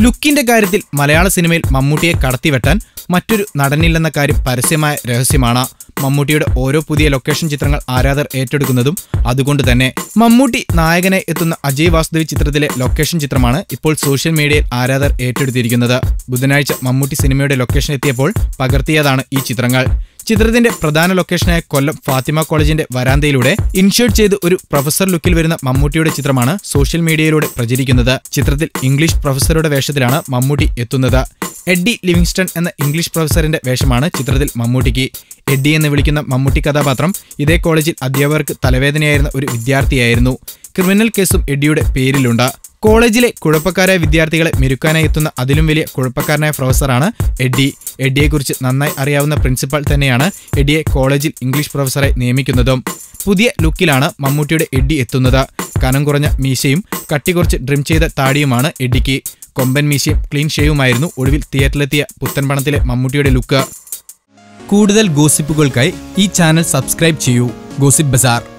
ലുക്കിന്റെ കാര്യത്തിൽ മലയാള സിനിമയിൽ മമ്മൂട്ടിയെ കടത്തിവെട്ടാൻ മറ്റൊരു നടനില്ലെന്ന കാര്യം പരസ്യമായ രഹസ്യമാണ്. മമ്മൂട്ടിയുടെ ഓരോ പുതിയ ലൊക്കേഷൻ ചിത്രങ്ങൾ ആരാധർ ഏറ്റെടുക്കുന്നതും അതുകൊണ്ട് തന്നെ. മമ്മൂട്ടി നായകനെ എത്തുന്ന അജയ് വാസുദേവ് ചിത്രത്തിലെ ലൊക്കേഷൻ ചിത്രമാണ് ഇപ്പോൾ സോഷ്യൽ മീഡിയയിൽ ആരാധർ ഏറ്റെടുത്തിരിക്കുന്നത്. ബുധനാഴ്ച മമ്മൂട്ടി സിനിമയുടെ ലൊക്കേഷൻ എത്തിയപ്പോൾ പകർത്തിയതാണ് ഈ ചിത്രങ്ങൾ. ചിത്രത്തിന്റെ പ്രധാന ലൊക്കേഷനായ കൊല്ലം ഫാത്തിമ കോളേജിന്റെ വരാന്തയിലൂടെ ഇൻഷേർട്ട് ചെയ്ത് ഒരു പ്രൊഫസർ ലുക്കിൽ വരുന്ന മമ്മൂട്ടിയുടെ ചിത്രമാണ് സോഷ്യൽ മീഡിയയിലൂടെ പ്രചരിക്കുന്നത്. ചിത്രത്തിൽ ഇംഗ്ലീഷ് പ്രൊഫസറുടെ വേഷത്തിലാണ് മമ്മൂട്ടി എത്തുന്നത്. എഡ്ഡി ലിവിങ്സ്റ്റൺ എന്ന ഇംഗ്ലീഷ് പ്രൊഫസറിന്റെ വേഷമാണ് ചിത്രത്തിൽ മമ്മൂട്ടിക്ക്. എഡ്ഡി എന്ന് വിളിക്കുന്ന മമ്മൂട്ടി കഥാപാത്രം ഇതേ കോളേജിൽ അധ്യാപകർക്ക് തലവേദനയായിരുന്ന ഒരു വിദ്യാർത്ഥിയായിരുന്നു. ക്രിമിനൽ കേസും എഡ്ഡിയുടെ പേരിലുണ്ട്. കോളേജിലെ കുഴപ്പക്കാരായ വിദ്യാർത്ഥികളെ മെരുക്കാനായി എത്തുന്ന അതിലും വലിയ കുഴപ്പക്കാരനായ പ്രൊഫസറാണ് എഡ്ഡി. എഡ്ഡിയെക്കുറിച്ച് നന്നായി അറിയാവുന്ന പ്രിൻസിപ്പൽ തന്നെയാണ് എഡിയെ കോളേജിൽ ഇംഗ്ലീഷ് പ്രൊഫസറെ നിയമിക്കുന്നതും. പുതിയ ലുക്കിലാണ് മമ്മൂട്ടിയുടെ എഡ്ഡി എത്തുന്നത്. കനം കുറഞ്ഞ മീശയും കട്ടി കുറച്ച് ഡ്രിം ചെയ്ത താടിയുമാണ് എഡ്ഡിക്ക്. കൊമ്പൻ മീശയും ക്ലീൻ ഷേവുമായിരുന്നു ഒടുവിൽ തിയേറ്ററിലെത്തിയ പുത്തൻപണത്തിലെ മമ്മൂട്ടിയുടെ ലുക്ക്. കൂടുതൽ ഗോസിപ്പുകൾക്കായി ഈ ചാനൽ സബ്സ്ക്രൈബ് ചെയ്യൂ. ഗോസിപ്പ് ബസാർ.